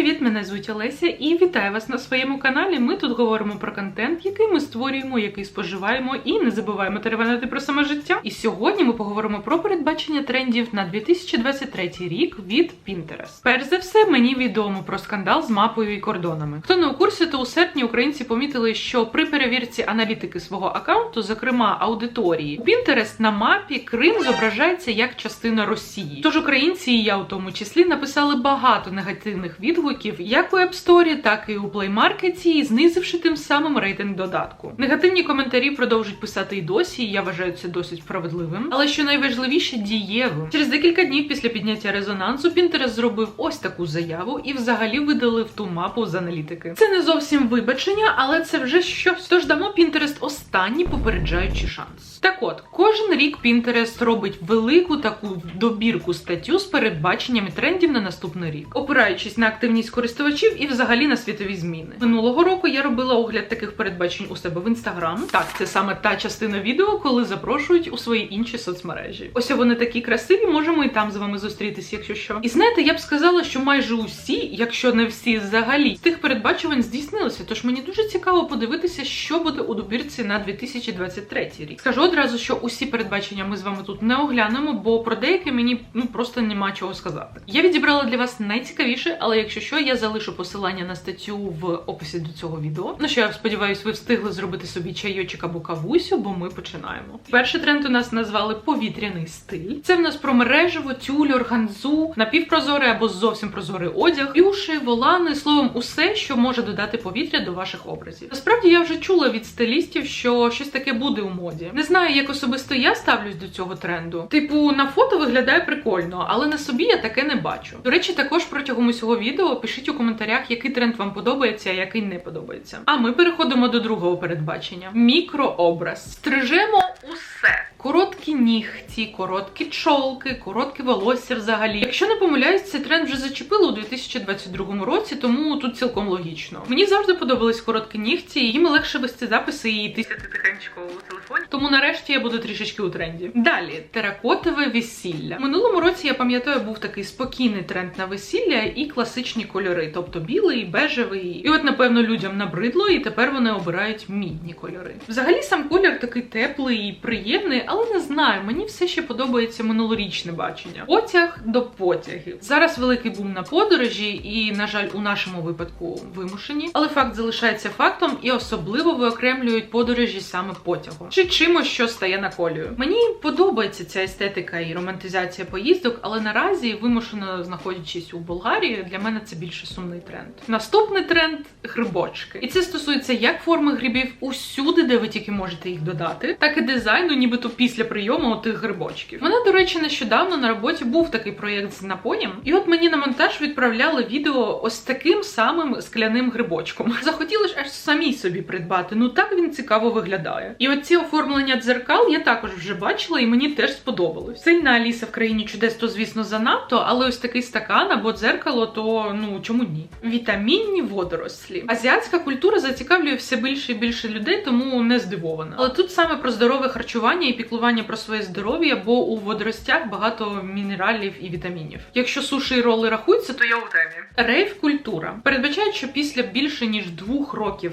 привіт! Мене звуть Олеся і вітаю вас на своєму каналі. Ми тут говоримо про контент, який ми створюємо, який споживаємо, і не забуваємо теревенити про саме життя. І сьогодні ми поговоримо про передбачення трендів на 2023 рік від Pinterest. Перш за все, мені відомо про скандал з мапою і кордонами. Хто не у курсі, то у серпні українці помітили, що при перевірці аналітики свого аккаунту, зокрема аудиторії, Pinterest на мапі Крим зображається як частина Росії. Тож українці, і я у тому числі, написали багато негативних відгуків як у App Store, так і у Play Market, знизивши тим самим рейтинг додатку. Негативні коментарі продовжують писати і досі. і Я вважаю це досить справедливим. Але що найважливіше, дієвим. Через декілька днів після підняття резонансу Pinterest зробив ось таку заяву і взагалі видалив ту мапу з аналітики. Це не зовсім вибачення, але це вже щось. Тож дамо Pinterest останній попереджаючий шанс. Так от, кожен рік Pinterest робить велику таку добірку статтю з передбаченнями трендів на наступний рік, опираючись на активність користувачів і взагалі на світові зміни. Минулого року я робила огляд таких передбачень у себе в інстаграм. Так, це саме та частина відео, коли запрошують у свої інші соцмережі. Ось вони такі красиві, можемо і там з вами зустрітися, якщо що. І знаєте, я б сказала, що майже усі, якщо не всі взагалі, з тих передбачувань здійснилися. Тож мені дуже цікаво подивитися, що буде у добірці на 2023 рік. Скажу одразу, що усі передбачення ми з вами тут не оглянемо, бо про деякі мені ну просто нема чого сказати. Я відібрала для вас найцікавіше, але якщо що, я залишу посилання на статтю в описі до цього відео. Ну що я сподіваюся, ви встигли зробити собі чайочок або кавусю, бо ми починаємо. Перший тренд у нас назвали повітряний стиль. Це в нас про мережево, тюль, органзу, напівпрозорий або зовсім прозорий одяг, юші, волани, словом, усе, що може додати повітря до ваших образів. Насправді я вже чула від стилістів, що щось таке буде у моді. Не знаю, як особисто я ставлюсь до цього тренду. Типу, на фото виглядає прикольно, але на собі я таке не бачу. До речі, також протягом усього відео пишіть у коментарях, який тренд вам подобається, а який не подобається. А ми переходимо до другого передбачення: мікрообраз. Стрижемо усе. Короткі нігті, короткі чолки, коротке волосся взагалі. Якщо не помиляюсь, цей тренд вже зачепили у 2022 році, тому тут цілком логічно. Мені завжди подобались короткі нігті, їм легше вести записи і тисяти тихенько у телефоні. Тому нарешті я буду трішечки у тренді. Далі теракотове весілля. Минулому році я пам'ятаю, був такий спокійний тренд на весілля і класичні кольори, тобто білий, бежевий. І от, напевно, людям набридло, і тепер вони обирають мідні кольори. Взагалі, сам колір такий теплий і приємний але не знаю, мені все ще подобається минулорічне бачення. Потяг до потягів. Зараз великий бум на подорожі, і, на жаль, у нашому випадку вимушені. Але факт залишається фактом, і особливо виокремлюють подорожі саме потягом. Чи чимось, що стає на колію. Мені подобається ця естетика і романтизація поїздок, але наразі, вимушено знаходячись у Болгарії, для мене це більше сумний тренд. Наступний тренд грибочки. І це стосується як форми грибів усюди, де ви тільки можете їх додати, так і дизайну, нібито після прийому тих грибочків. Мене, до речі, нещодавно на роботі був такий проєкт з напоєм, і от мені на монтаж відправляли відео ось таким самим скляним грибочком. Захотіли ж аж самі собі придбати. Ну так він цікаво виглядає. І оці оформлення дзеркал я також вже бачила, і мені теж сподобалось. Сильна Аліса в країні чудес, то звісно занадто, але ось такий стакан або дзеркало, то ну чому ні? Вітамінні водорослі. Азіатська культура зацікавлює все більше і більше людей, тому не здивована. Але тут саме про здорове харчування і піклування про своє здоров'я, бо у водоростях багато мінералів і вітамінів. Якщо суші і роли рахуються, то я у темі. Рейв культура передбачає, що після більше ніж двох років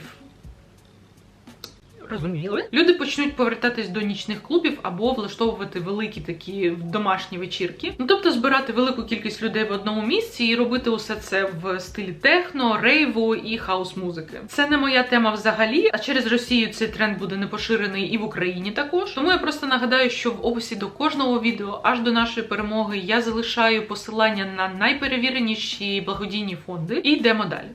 Розуміли? Люди почнуть повертатись до нічних клубів або влаштовувати великі такі домашні вечірки. Ну тобто збирати велику кількість людей в одному місці і робити усе це в стилі техно, рейву і хаус-музики. Це не моя тема взагалі. А через Росію цей тренд буде не поширений і в Україні також. Тому я просто нагадаю, що в описі до кожного відео, аж до нашої перемоги, я залишаю посилання на найперевіреніші благодійні фонди. І йдемо далі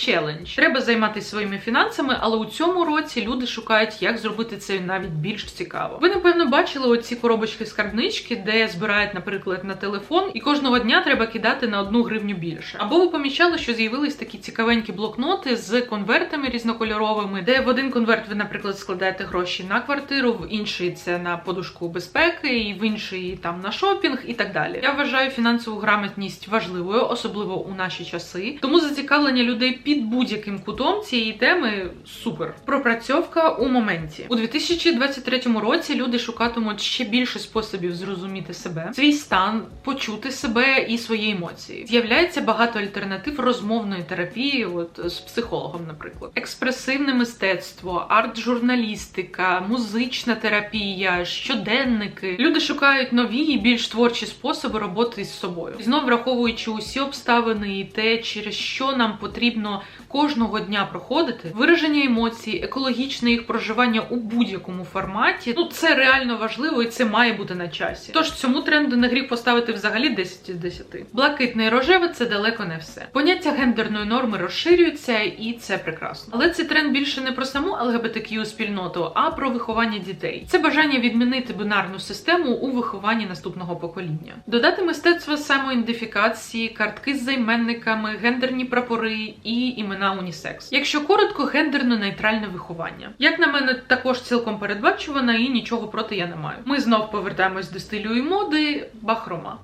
челендж. Треба займатися своїми фінансами, але у цьому році люди шукають, як зробити це навіть більш цікаво. Ви напевно бачили оці коробочки скарбнички, де збирають, наприклад, на телефон, і кожного дня треба кидати на одну гривню більше. Або ви помічали, що з'явились такі цікавенькі блокноти з конвертами різнокольоровими, де в один конверт ви, наприклад, складаєте гроші на квартиру, в інший це на подушку безпеки, і в інший там на шопінг і так далі. Я вважаю фінансову грамотність важливою, особливо у наші часи. Тому зацікавлення людей під будь-яким кутом цієї теми супер. Пропрацьовка у моменті у 2023 році. Люди шукатимуть ще більше способів зрозуміти себе, свій стан, почути себе і свої емоції. З'являється багато альтернатив розмовної терапії, от з психологом, наприклад, експресивне мистецтво, арт-журналістика, музична терапія, щоденники. Люди шукають нові і більш творчі способи роботи з собою, і знов враховуючи усі обставини і те, через що нам потрібно кожного дня проходити, вираження емоцій, екологічне їх проживання у будь-якому форматі. Ну це реально важливо і це має бути на часі. Тож цьому тренду не гріх поставити взагалі 10 з 10. Блакитне і рожеве це далеко не все. Поняття гендерної норми розширюється, і це прекрасно. Але цей тренд більше не про саму ЛГБТQ спільноту, а про виховання дітей. Це бажання відмінити бинарну систему у вихованні наступного покоління, додати мистецтво самоідентифікації, картки з займенниками, гендерні прапори і імена унісекс. Якщо коротко, гендерно-нейтральне виховання. Як на мене, також цілком передбачувана і нічого проти я не маю. Ми знов повертаємось до стилю і моди бахрома.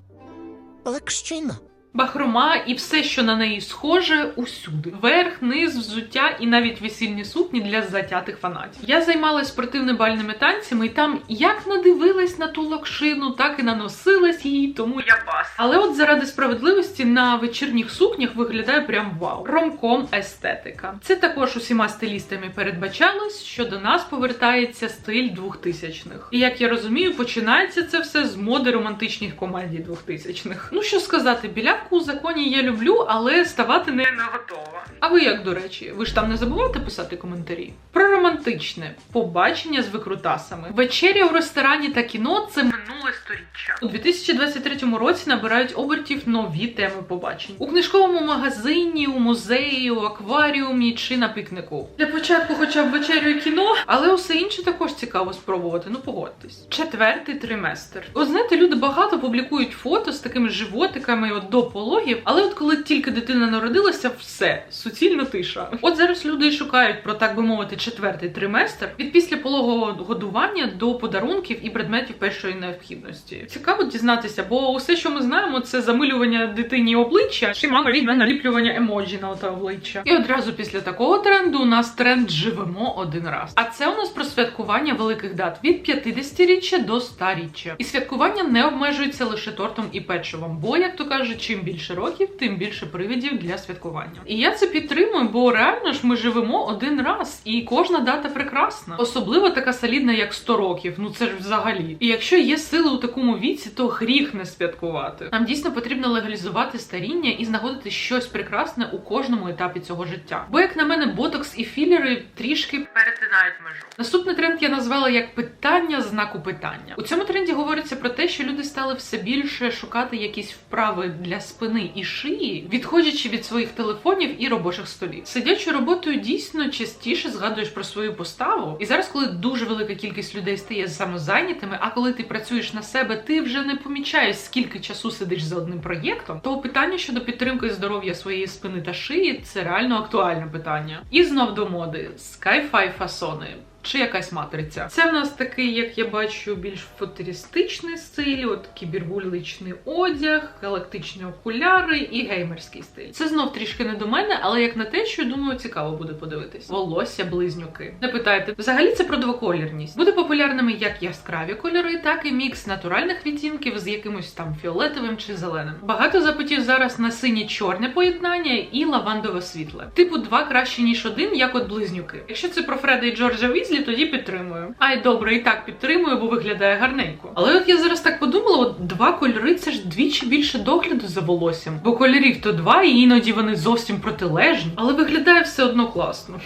Лекщина. Бахрома і все, що на неї схоже, усюди: верх, низ, взуття і навіть весільні сукні для затятих фанатів. Я займалась спортивно-бальними танцями, і там як надивилась на ту локшину, так і наносилась її, тому я пас. Але от заради справедливості на вечірніх сукнях виглядає прям вау. Ромком естетика. Це також усіма стилістами передбачалось, що до нас повертається стиль 2000-х. І як я розумію, починається це все з моди романтичних комедій 2000-х. Ну що сказати, біля у законі я люблю, але ставати не готова. А ви як до речі, ви ж там не забувайте писати коментарі? Про романтичне побачення з викрутасами. Вечеря в ресторані та кіно це минуле сторіччя. У 2023 році набирають обертів нові теми побачень у книжковому магазині, у музеї, у акваріумі чи на пікнику. Для початку, хоча б вечерю і кіно, але усе інше також цікаво спробувати. Ну погодьтесь. Четвертий триместр. От знаєте, люди багато публікують фото з такими животиками от до пологів, але от коли тільки дитина народилася, все суцільна тиша. От зараз люди шукають про так би мовити четвертий триместр від післяпологового годування до подарунків і предметів першої необхідності. Цікаво дізнатися, бо усе, що ми знаємо, це замилювання дитині обличчя, чи мама візьме наліплювання емоджі на те обличчя. І одразу після такого тренду у нас тренд живемо один раз. А це у нас про святкування великих дат від 50-річчя до 100-річчя. І святкування не обмежується лише тортом і печивом, бо як то кажуть, чим більше років, тим більше привідів для святкування. І я це підтримую, бо реально ж ми живемо один раз, і кожна дата прекрасна, особливо така солідна, як 100 років. Ну це ж взагалі. І якщо є сили у такому віці, то гріх не святкувати. Нам дійсно потрібно легалізувати старіння і знаходити щось прекрасне у кожному етапі цього життя. Бо, як на мене, ботокс і філери трішки перетинають межу. Наступний тренд я назвала як питання знаку питання. У цьому тренді говориться про те, що люди стали все більше шукати якісь вправи для спини і шиї, відходячи від своїх телефонів і робочих столів. Сидячою роботою дійсно частіше згадуєш про свою поставу. І зараз, коли дуже велика кількість людей стає самозайнятими, а коли ти працюєш на себе, ти вже не помічаєш, скільки часу сидиш за одним проєктом. То питання щодо підтримки здоров'я своєї спини та шиї це реально актуальне питання. І знов до моди Sky-Fi Sonne. Чи якась матриця. Це в нас такий, як я бачу, більш футуристичний стиль, от кібервуличний одяг, галактичні окуляри і геймерський стиль. Це знов трішки не до мене, але як на те, що думаю, цікаво буде подивитись. Волосся, близнюки. Не питайте, взагалі це про двоколірність. Буде популярними як яскраві кольори, так і мікс натуральних відтінків з якимось там фіолетовим чи зеленим. Багато запитів зараз на синє-чорне поєднання і лавандове світле. Типу, два краще ніж один, як от близнюки. Якщо це про Фреда і Джорджа Візлі, тоді підтримую. Ай, добре, і так підтримую, бо виглядає гарненько. Але от я зараз так подумала: от два кольори це ж двічі більше догляду за волоссям. Бо кольорів то два, і іноді вони зовсім протилежні, але виглядає все одно класно.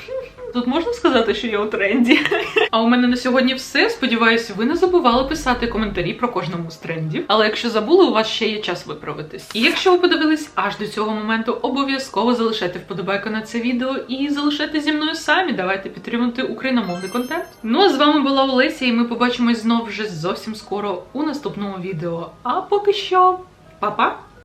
Тут можна сказати, що я у тренді. А у мене на сьогодні все. Сподіваюся, ви не забували писати коментарі про кожному з трендів. Але якщо забули, у вас ще є час виправитись. І якщо ви подивились аж до цього моменту, обов'язково залишайте вподобайку на це відео і залишайте зі мною самі. Давайте підтримати україномовний контент. Ну а з вами була Олеся, і ми побачимось знов вже зовсім скоро у наступному відео. А поки що, па-па!